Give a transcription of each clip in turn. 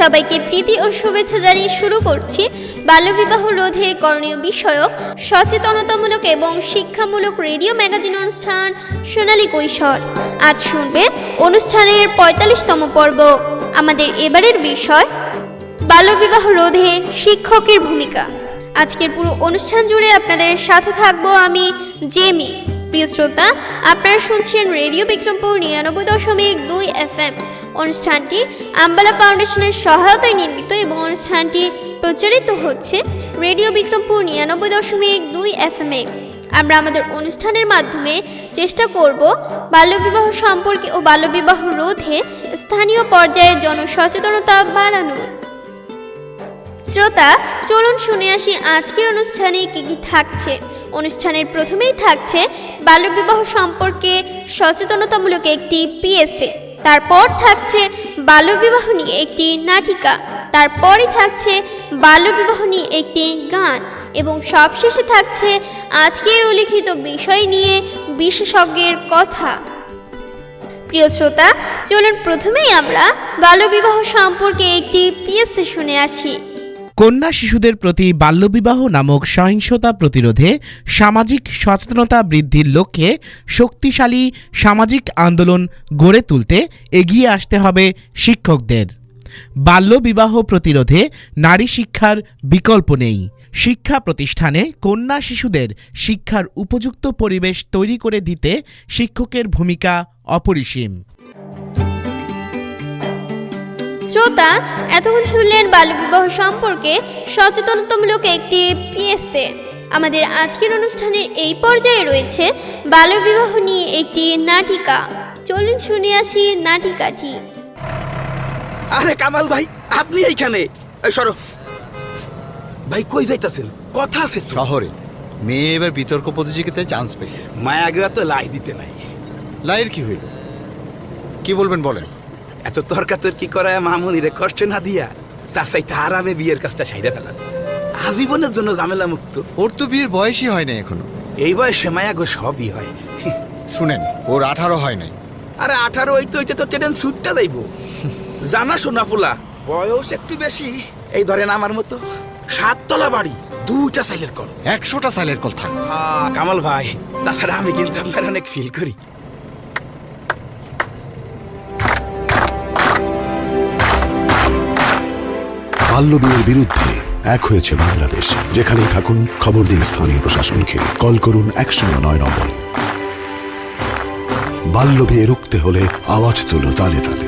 সবাইকে প্রীতি ও শুভেচ্ছা জানিয়ে শুরু করছি বাল্যবিবাহ রোধে করণীয় বিষয়ক সচেতনতামূলক এবং শিক্ষামূলক রেডিও ম্যাগাজিন অনুষ্ঠান সোনালী কৈশোর। আজ শুনবে অনুষ্ঠানের পঁয়তাল্লিশতম পর্ব। আমাদের এবারের বিষয়, বাল্যবিবাহ রোধে শিক্ষকের ভূমিকা। আজকের পুরো অনুষ্ঠান জুড়ে আপনাদের সাথে থাকব আমি জেমি। প্রিয় শ্রোতা, আপনারা শুনছেন রেডিও বিক্রমপুর নিরানব্বই দশমিক দুই এফ এম অনুষ্ঠানটি আম্বালা ফাউন্ডেশনের সহায়তায় নির্মিত এবং অনুষ্ঠানটি প্রচারিত হচ্ছে রেডিও বিক্রমপুর নিরানব্বই দশমিক দুই এফ এম এ। আমরা আমাদের অনুষ্ঠানের মাধ্যমে চেষ্টা করব বাল্যবিবাহ সম্পর্কে ও বাল্যবিবাহ রোধে স্থানীয় পর্যায়ে জনসচেতনতা বাড়ানোর। শ্রোতা, চলুন শুনে আসি আজকের অনুষ্ঠানে কি কি থাকছে। অনুষ্ঠানের প্রথমেই থাকছে বাল্যবিবাহ সম্পর্কে সচেতনতামূলক একটি পিএসএ। তারপর থাকছে বাল্যবিবাহ নিয়ে একটি নাটিকা। তারপরে থাকছে বাল্যবিবাহ নিয়ে একটি গান। এবং সবশেষে থাকছে আজকের উল্লিখিত বিষয় নিয়ে বিশেষজ্ঞের কথা। প্রিয় শ্রোতা, চলুন প্রথমেই আমরা বাল্যবিবাহ সম্পর্কে একটি পিএসসি শুনে আসি। কন্যা শিশুদের প্রতি বাল্যবিবাহ নামক সহিংসতা প্রতিরোধে সামাজিক সচেতনতা বৃদ্ধির লক্ষ্যে শক্তিশালী সামাজিক আন্দোলন গড়ে তুলতে এগিয়ে আসতে হবে শিক্ষকদের। বাল্যবিবাহ প্রতিরোধে নারী শিক্ষার বিকল্প নেই। শিক্ষা প্রতিষ্ঠানে কন্যা শিশুদের শিক্ষার উপযুক্ত পরিবেশ তৈরি করে দিতে শিক্ষকের ভূমিকা অপরিসীম। শ্রোতা এতক্ষণ শুনলেন বাল্যবিবাহ সম্পর্কে সচেতনতামূলক একটি পিএসএ। আমাদের আজকের অনুষ্ঠানের এই পর্যায়ে রয়েছে বাল্যবিবাহ নিয়ে একটি নাটিকা। চলুন শুনে আসি নাটিকাটি। আরে কামাল ভাই আপনি এইখানে? এই সরো। ভাই কই যাইতাছেন? কথা আছে শহরে। মেয়ে এবার বিতর্ক প্রতিযোগিতায় চান্স পেয়েছে। মায়াগরা তো লাই দিতে নাই। লাইয়ের কি হইল? কি বলবেন বলেন? এত তর্কাতর্কি করায় মামুনিরে কষ্ট না দিয়া তার সাইতে আরামে বিয়ের কাজটা সাইরা ফেলান আজীবনের জন্য ঝামেলা মুক্ত। ওর তো বিয়ের বয়সই হয় না এখনও। এই বয়সে মায়া গো সবই হয়। শুনেন ওর আঠারো হয় নাই। আরে আঠারো হইতে হইতে তো ট্রেন ছুটটা যাইব। জানা শোনা পোলা বয়স একটু বেশি। এই ধরেন আমার মতো সাততলা বাড়ি দুটা সাইলের কল। একশোটা সাইলের কল থাক। কামাল ভাই তাছাড়া আমি কিন্তু আপনার অনেক ফিল করি। বাল্যবিয়ের বিরুদ্ধে এক হয়েছে বাংলাদেশ। যেখানেই থাকুন খবর দিন স্থানীয় প্রশাসনকে। কল করুন একশো নয় নম্বরে। বাল্য বিয়ে রুখতে হলে আওয়াজ তুলো তালে তালে।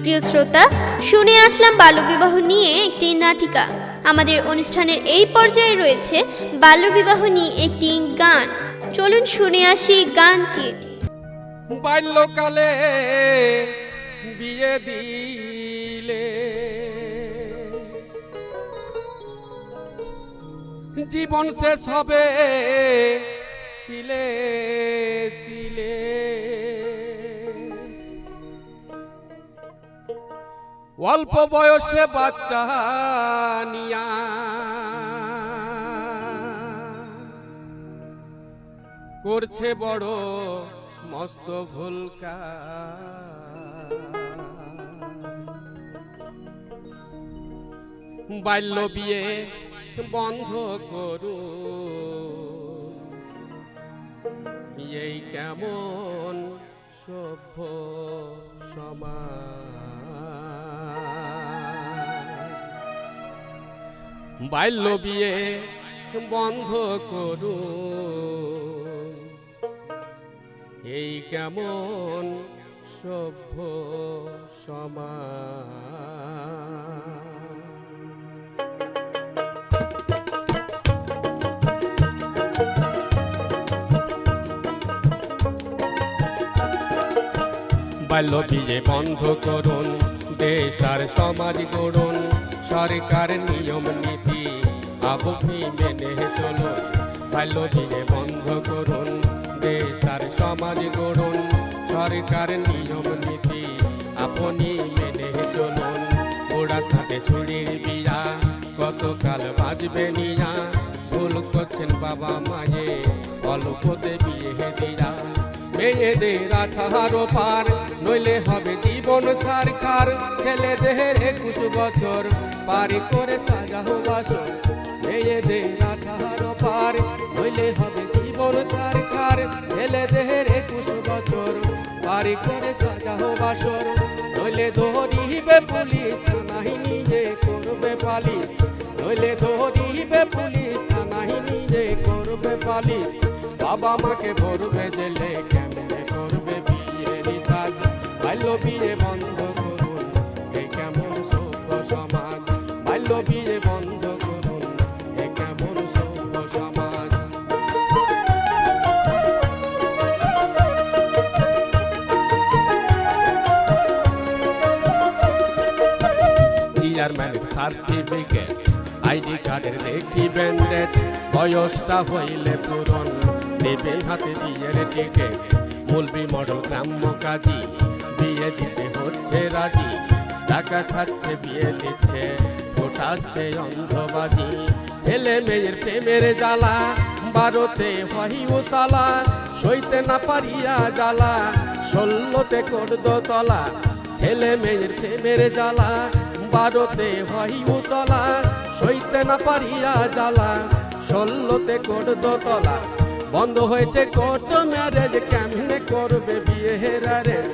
প্রিয় শ্রোতা শুনে আসলাম বাল্যবিবাহ নিয়ে একটি নাটিকা। আমাদের অনুষ্ঠানের এই পর্যায়ে রয়েছে বাল্যবিবাহ নিয়ে একটি গান। চলুন শুনে আসি গানটি। বাল্যকালে বিয়ে দিলে। জীবন শেষ হবে দিলে দিলে অল্প বয়সে বাচ্চা নিয়া করছে বড় মস্ত ভুলকা বাল্য বিয়ে বন্ধ করু। এই কেমন সভ্য সমাজ। বাল্য বিয়ে বন্ধ করু। এই কেমন সভ্য সমাজ। বাল্য বিয়ে বন্ধ করুন, দেশ আর সমাজ গড়ুন, সরকার নিয়ম নীতি আপনি মেনে চলুন। বাল্য বিয়ে বন্ধ করুন, দেশ আর সমাজ গড়ুন। সরকার নিয়ম নীতি। আপনি মেনে চলুন ওরা সাথে ছুরির বিয়া। কতকাল বাজবে নিয়া, ভুল করছেন বাবা মায়ে। অল্পতে বিয়ে দিয়া। মেয়েদের আঠারো পার নইলে হবে জীবন ছাড় খার ছেলেদের একুশ বছর পারি করে সাজাও বাসর। মেয়েদের আঠারো পার নইলে হবে জীবন ছাড় খার ছেলেদের একুশ বছর পারি করে সাজাও বাসর, নইলে ধরিবে পুলিশ থানাহি নিজে করবে পালিশ। নইলে ধরিবে পুলিশ থানাহি নিজে করবে পালিশ। বাবা মাকে ভরবে জেলে চেয়ারম্যানের সার্টিফিকেট আইডি কার্ডের দেখিবেন ডেট বয়সটা হইলে পূরণ দেবেন হাতে বিয়ের টিকেট মুলবি মডেল গ্রাম্য কাজী, বিয়ে দিতে হচ্ছে রাজি। টাকা খাচ্ছে, বিয়ে দিচ্ছে ফোটাচ্ছে অন্ধবাজি। ছেলে মেয়ের প্রেমের জ্বালা, বারোতে হই উতলা। সইতে না পারিয়া জ্বালা, ষোলোতে করদ তলা ছেলে মেয়ের প্রেমের জ্বালা বারোতে হই উতলা, সইতে না পারিয়া জ্বালা ষোলোতে করদ দোতলা। বন্ধ হয়েছে কোর্ট ম্যারেজ, কেমনে করবে বিয়ে হেরারেঞ্জ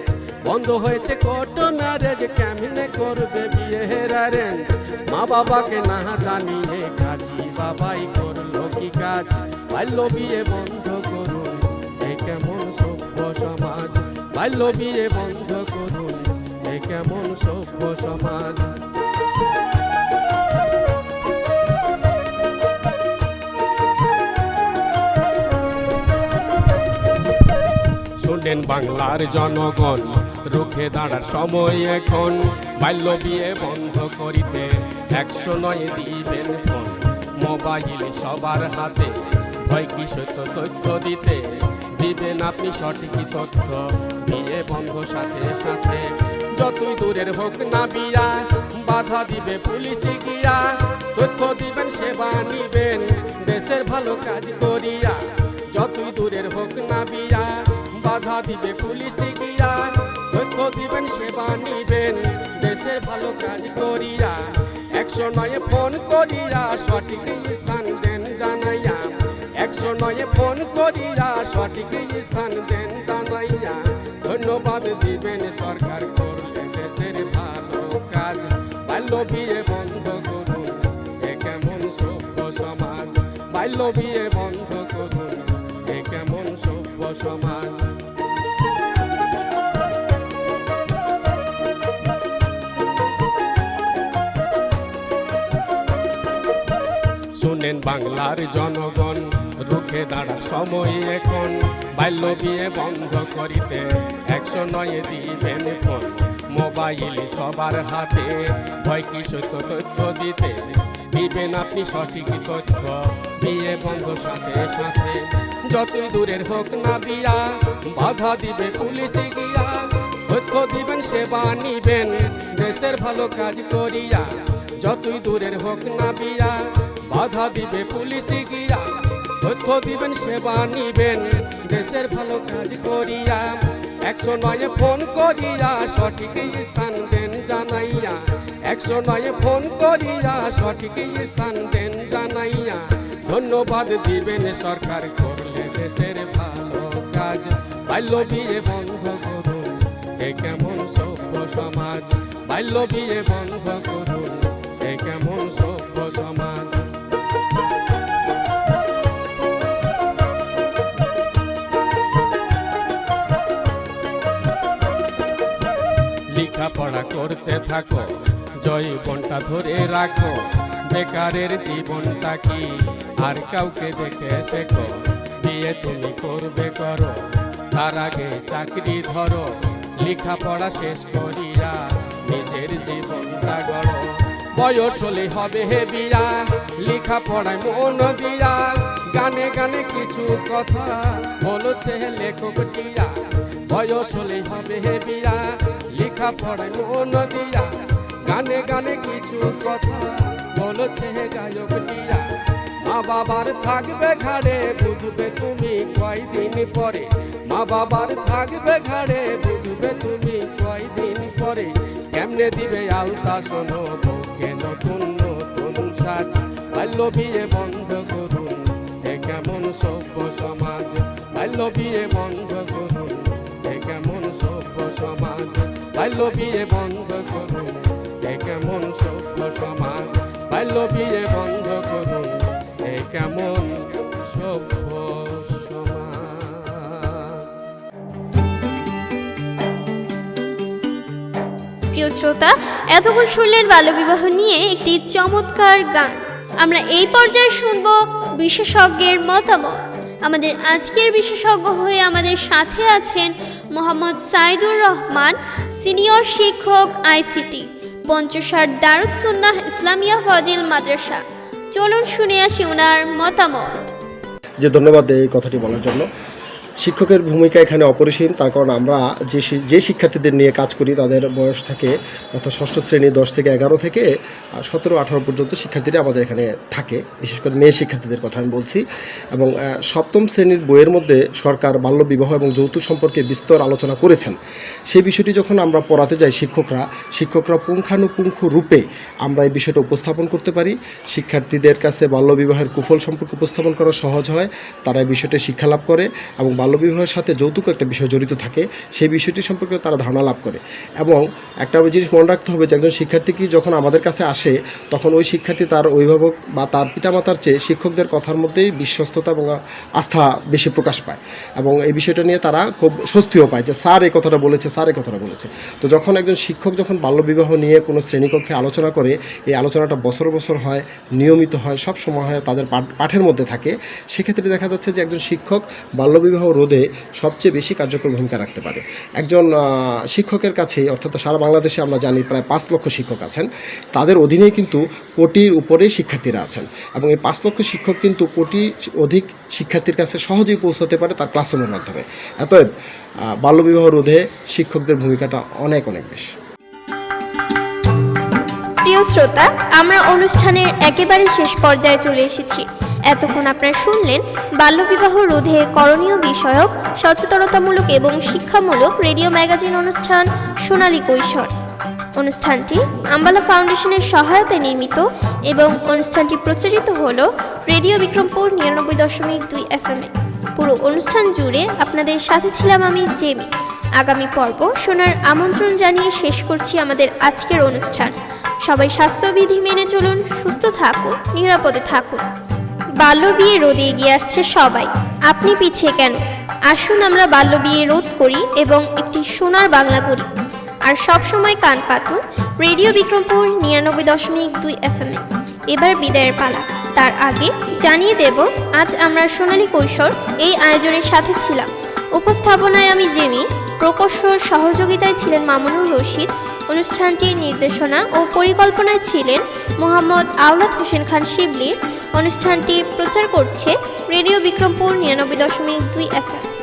বন্ধ হয়েছে কোর্ট ম্যারেজ, কেমনে করবে বিয়ে হেরারেঞ্জ মা বাবাকে না জানিয়ে কাজী বাবাই করল কি কাজ? বাল্য বিয়ে বন্ধ করুন, এ কেমন সভ্য সমাজ? বাল্য বিয়ে বন্ধ করুন এ কেমন সভ্য সমাজ? বাংলার জনগণ, রুখে দাঁড়ার সময় এখন, বাল্য বিয়ে বন্ধ করিতে একশো নয় দিবেন ফোন। মোবাইল সবার হাতে, ভয় কি তথ্য দিতে? দিবেন আপনি সঠিক তথ্য, বিয়ে বন্ধ সাথে সাথে। যতই দূরের হোক না বিয়া বাধা দিবে পুলিশ গিয়া, তথ্য দিবেন, সেবা নিবেন, দেশের ভালো কাজ করিয়া। যতই দূরের হোক না বিয়া বাধা দিবে পুলিশ গিয়া, তথ্য দিবেন, সেবা নিবেন, দেশের ভালো কাজ করিয়া। একশো নয় ফোন করিয়া সঠিক স্থান দেন জানাইয়া। একশো নয় ফোন করিয়া সঠিক স্থান দেন জানাইয়া। ধন্যবাদ দিবেন সরকার করলে দেশের ভালো কাজ। বাল্য বিয়ে বন্ধ করুন, এ কেমন সভ্য সমাজ? বাল্য বিয়ে বন্ধ করুন, এ কেমন সভ্য সমাজ? শুনেন বাংলার জনগণ, রুখে দাঁড়ার সময় এখন। বাল্য বিয়ে বন্ধ করিতে একশো নয় দিবেন ফোন। মোবাইল সবার হাতে। ভয় কি সত্য তথ্য দিতে দিবেন আপনি সঠিক তথ্য বিয়ে বন্ধ সাথে সাথে। যতই দূরের হোক না বিয়া বাধা দিবে পুলিশ গিয়া। তথ্য দিবেন, সেবা নিবেন, দেশের ভালো কাজ করিয়া। যতই দূরের হোক না বিয়া বাধা দিবে পুলিশ গিয়া। তথ্য দিবেন, সেবা নিবেন, দেশের ভালো কাজ করিয়া। একশো নয়ে ফোন করিয়া সঠিক স্থান দেন জানাইয়া। একশো নয়ে ফোন করিয়া সঠিক স্থান দেন জানাইয়া। ধন্যবাদ দিবেন সরকার, করলে দেশের ভালো কাজ। বাল্য বিয়ে বন্ধ করুন, এ কেমন সভ্য সমাজ? বাল্য বিয়ে বন্ধ করুন, এ কেমন সভ্য সমাজ? লেখাপড়া করতে থাকো, জৈবনটা ধরে রাখো। বেকারের জীবনটা কি? আর কাউকে দেখে শেখো, বিয়ে তুমি করবে করো, তার আগে চাকরি ধরো, লেখাপড়া শেষ করিয়া নিজের জীবনটা গড়ো। বয়স হলে হবে হে বিয়া লেখাপড়ায় মন দিয়া গানে গানে কিছু কথা বলছে লেখক টিয়া বয়স হলে হবে হে বিয়া লেখা পড়ায় মন দিয়া। গানে গানে কিছু কথা বলছে গায়ক টিয়া মা বাবার থাকবে ঘাড়ে, বুঝবে তুমি কয়দিন পরে। মা বাবার থাকবে ঘাড়ে, বুঝবে তুমি কয়দিন পরে। কেমনে দিবে আলতা শোনো বউকে নতুন নতুন সাজ। বাল্য বিয়ে বন্ধ করুন, এ কেমন সভ্য সমাজ। বাল্য বিয়ে বন্ধ করুন, এ কেমন সভ্য সমাজ। বাল্য বিয়ে বন্ধ করুন। এ কেমন সভ্য সমাজ? বাল্য বিয়ে বন্ধ করুন। এ কেমন সভ্য প্রিয় শ্রোতা, এতক্ষণ শুনলেন বাল্যবিবাহ নিয়ে একটি চমৎকার গান। আমরা এই পর্যায়ে শুনব বিশেষজ্ঞের মতামত। আমাদের আজকের বিশেষজ্ঞ হয়ে আমাদের সাথে আছেন মোহাম্মদ সাইদুর রহমান সিনিয়র শিক্ষক আইসিটি, পঞ্চষাট দারুদ সুন্নাহ ইসলামিয়া ফজিল মাদ্রাসা। চলুন শুনে আসি মতামত। যে ধন্যবাদ এই কথাটি বলার জন্য। শিক্ষকের ভূমিকা এখানে অপরিসীম, তার কারণ আমরা যে যে শিক্ষার্থীদের নিয়ে কাজ করি তাদের বয়স থাকে অর্থাৎ ষষ্ঠ শ্রেণি দশ থেকে এগারো থেকে সতেরো, আঠারো পর্যন্ত শিক্ষার্থীরা আমাদের এখানে থাকে, বিশেষ করে মেয়ে শিক্ষার্থীদের কথা আমি বলছি। এবং সপ্তম শ্রেণির বইয়ের মধ্যে সরকার বাল্যবিবাহ এবং যৌতুক সম্পর্কে বিস্তর আলোচনা করেছেন। সেই বিষয়টি যখন আমরা পড়াতে যাই শিক্ষকরা শিক্ষকরা পুঙ্খানুপুঙ্খ রূপে আমরা এই বিষয়টা উপস্থাপন করতে পারি। শিক্ষার্থীদের কাছে বাল্যবিবাহের কুফল সম্পর্কে উপস্থাপন করা সহজ হয়, তারা এই বিষয়টি শিক্ষা লাভ করে এবং বাল্যবিবাহের সাথে যৌতুক একটা বিষয় জড়িত থাকে, সেই বিষয়টি সম্পর্কে তারা ধারণা লাভ করে। এবং একটা জিনিস মনে রাখতে হবে যে একজন শিক্ষার্থী কি যখন আমাদের কাছে আসে, তখন ওই শিক্ষার্থী তার অভিভাবক বা তার পিতামাতার চেয়ে শিক্ষকদের কথার মধ্যেই বিশ্বস্ততা এবং আস্থা বেশি প্রকাশ পায়। এবং এই বিষয়টা নিয়ে তারা খুব স্বস্তিও পায় যে স্যার এই কথাটা বলেছে, স্যার এই কথাটা বলেছে। তো যখন একজন শিক্ষক যখন বাল্যবিবাহ নিয়ে কোনো শ্রেণীকক্ষে আলোচনা করে, এই আলোচনাটা বছর বছর হয়, নিয়মিত হয়, সব সময় হয়, তাদের পাঠ- পাঠের মধ্যে থাকে, সেক্ষেত্রে দেখা যাচ্ছে যে একজন শিক্ষক বাল্যবিবাহ রোধে সবচেয়ে বেশি কার্যকর ভূমিকা রাখতে পারে। একজন শিক্ষকের কাছে অর্থাৎ সারা বাংলাদেশে আমরা জানি প্রায় পাঁচ লক্ষ শিক্ষক আছেন। তাদের অধীনেই কিন্তু কোটির উপরে শিক্ষার্থীরা আছেন এবং এই পাঁচ লক্ষ শিক্ষক কিন্তু কোটি অধিক শিক্ষার্থীর কাছে সহজেই পৌঁছতে পারে তার ক্লাসরুমের মাধ্যমে। অতএব বাল্যবিবাহ রোধে শিক্ষকদের ভূমিকাটা অনেক অনেক বেশি। প্রিয় শ্রোতা, আমরা অনুষ্ঠানের একেবারে শেষ পর্যায়ে চলে এসেছি। এতক্ষণ আপনারা শুনলেন বাল্যবিবাহ রোধে করণীয় বিষয়ক, সচেতনতামূলক এবং শিক্ষামূলক রেডিও ম্যাগাজিন অনুষ্ঠান সোনালী কৈশোর। অনুষ্ঠানটি আম্বালা ফাউন্ডেশনের সহায়তায় নির্মিত এবং অনুষ্ঠানটি প্রচারিত হল রেডিও বিক্রমপুর নিরানব্বই দশমিক দুই এফএমে। পুরো অনুষ্ঠান জুড়ে আপনাদের সাথে ছিলাম আমি জেমি। আগামী পর্ব শোনার আমন্ত্রণ জানিয়ে শেষ করছি আমাদের আজকের অনুষ্ঠান। সবাই স্বাস্থ্যবিধি মেনে চলুন, সুস্থ থাকুন, নিরাপদে থাকুন। বাল্য বিয়ে রোধে এগিয়ে আসছে সবাই। আপনি পিছিয়ে কেন? আসুন আমরা বাল্য বিয়ে রোধ করি এবং একটি সোনার বাংলা করি। আর সব সময় কান পাতুন, রেডিও বিক্রমপুর নিরানব্বই দশমিক দুই এফএম এবার বিদায়ের পালা। তার আগে জানিয়ে দেব, আজ আমরা সোনালী কৈশোর এই আয়োজনের সাথে ছিলাম। উপস্থাপনায় আমি জেমি, প্রকৌশল সহযোগিতায় ছিলেন মামুনুর রশিদ অনুষ্ঠানটির নির্দেশনা ও পরিকল্পনায় ছিলেন মোহাম্মদ আওলাদ হোসেন খান শিবলির অনুষ্ঠানটি প্রচার করছে রেডিও বিক্রমপুর নিরানব্বই দশমিক দুই এফএম